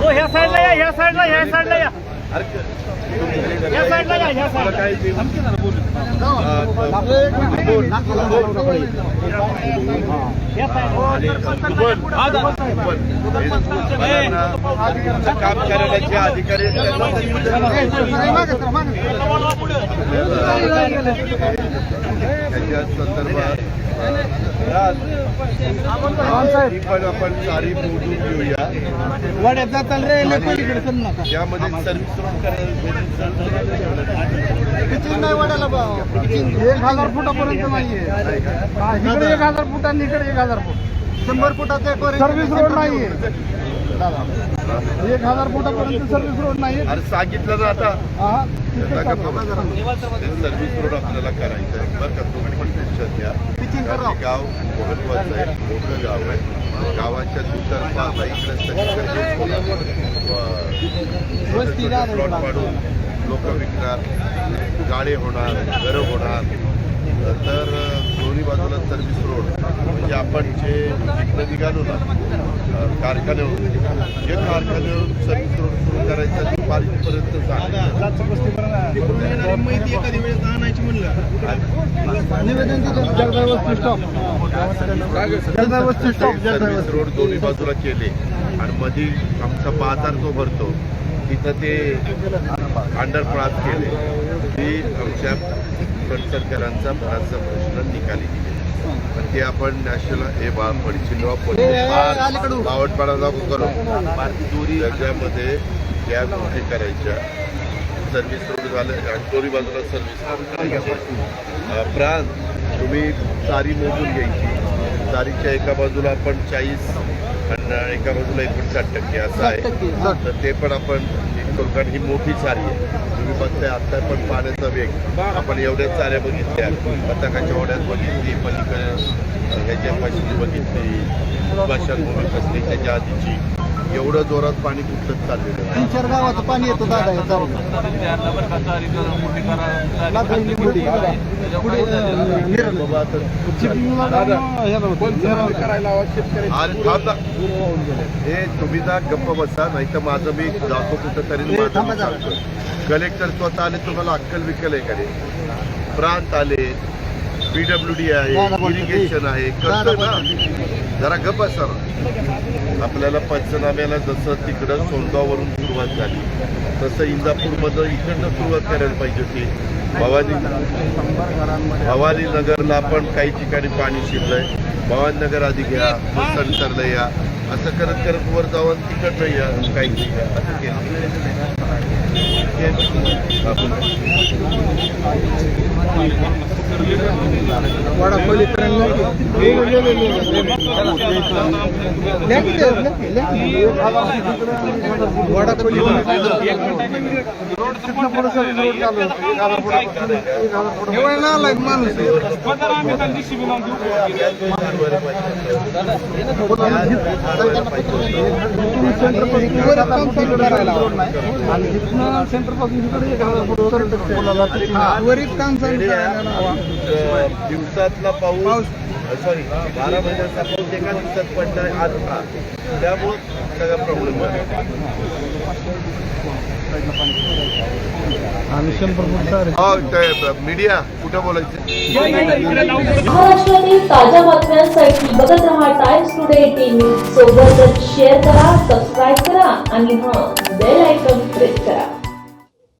हो ह्या साईडला या ह्या साईडला ह्या साईडला या. ह्या साईडला या ह्या साईडला काम करायचे अधिकारी त्याच्या संदर्भात ही पण आपण सारी मोजून घेऊया. सर्व्हिस रोड पिचिंग एक हजार फुटापर्यंत नाहीये. इकडे एक हजार फूट आणि इकडे एक हजार फूट. शंभर फुटाचे सर्व्हिस रोड नाहीये. दादा एक हजार फुटापर्यंत सर्व्हिस रोड नाहीये. अरे सांगितलं ना आता. सर्व्हिस रोड आपल्याला करायचं आहे बरं का तुम्ही पण टेन्शन घ्या. हे गाव महत्वाचं आहे. मोठं गाव आहे. गावाच्या दुतर्फा आता इकडे सगळीकडे प्लॉट पाडून लोक विकणार. गाडे होणार घरं होणार. बाजूला सर्व्हिस रोड म्हणजे आपण जे इकडे निघालो ना कारखान्यावरून जे कारखान्यावरून सर्व्हिस रोड सुरू करायचं ते पालिकेपर्यंत माहिती एखादी वेळेस आणायची म्हणलं. सर्व्हिस रोड दोन्ही बाजूला केले. आणि मध्ये आमचा बाजार जो भरतो तिथं ते अंडरपास केले. आमच्या फडसरकरांचा बराचसा प्रश्न निकाली आणि ते आपण नॅशनल हे अलीकडून. बावटपाडा लागू करून दुरी त्याच्यामध्ये गॅस मोठे करायच्या सर्व्हिस रोड झालं आणि दोन्ही बाजूला सर्व्हिस रोड प्रांत तुम्ही तारी मोजून घ्यायची. तारीच्या एका बाजूला आपण चाळीस आणि एका बाजूला एकोणसाठ टक्के असं आहे. तर ते पण आपण हे कारण ही मोठी चारी आहे. तुम्ही बघताय आता पण पाण्याचा वेग. आपण एवढ्या चाऱ्या बघितल्या. पताकाच्या ओढ्यात बघितली पलीकडे ह्याच्या पाशी बघितली भाषांभूमी कसली त्याच्या आधीची. एवढं जोरात पाणी कुठलंच चाललेलं नाही. तीन चार गावाचं पाणी येतं दादा या. हे तुम्ही ना गप्प बसा नाही तर माझं मी जातो कुठं तरी कलेक्टर स्वतः आले तुम्हाला अक्कल विकल आहे का रे? प्रांत आले पीडब्ल्यू डी आहे इरिगेशन आहे कळतं ना? जरा गप्प सर. आपल्याला पंचनाम्याला जसं तिकडं सोनगाववरून सुरुवात झाली तसं इंदापूरमध्ये इकडनं सुरुवात करायला पाहिजे होती. भवानी भवानी नगरला पण काही ठिकाणी पाणी शिरलंय. भवानी नगर आधी घ्या मग या. असं करत करत वर जाऊन तिकडनं या काही असं केलं. वडा पलीकडे ले- ले- माणूस काम दिवसातला पाऊस सॉरी बारा महिन्याचा पाऊस एका दिवसात पडणार आज हा. त्यामुळं सगळा प्रॉब्लेम आहे. हो मीडिया कुठं बोलायचं? महाराष्ट्रातील ताज्या बातम्यांसाठी बघत रहा टाइम्स टुडे टीव्ही सोबतच शेअर करा सबस्क्राईब करा आणि हां बेल आयकॉन प्रेस करा.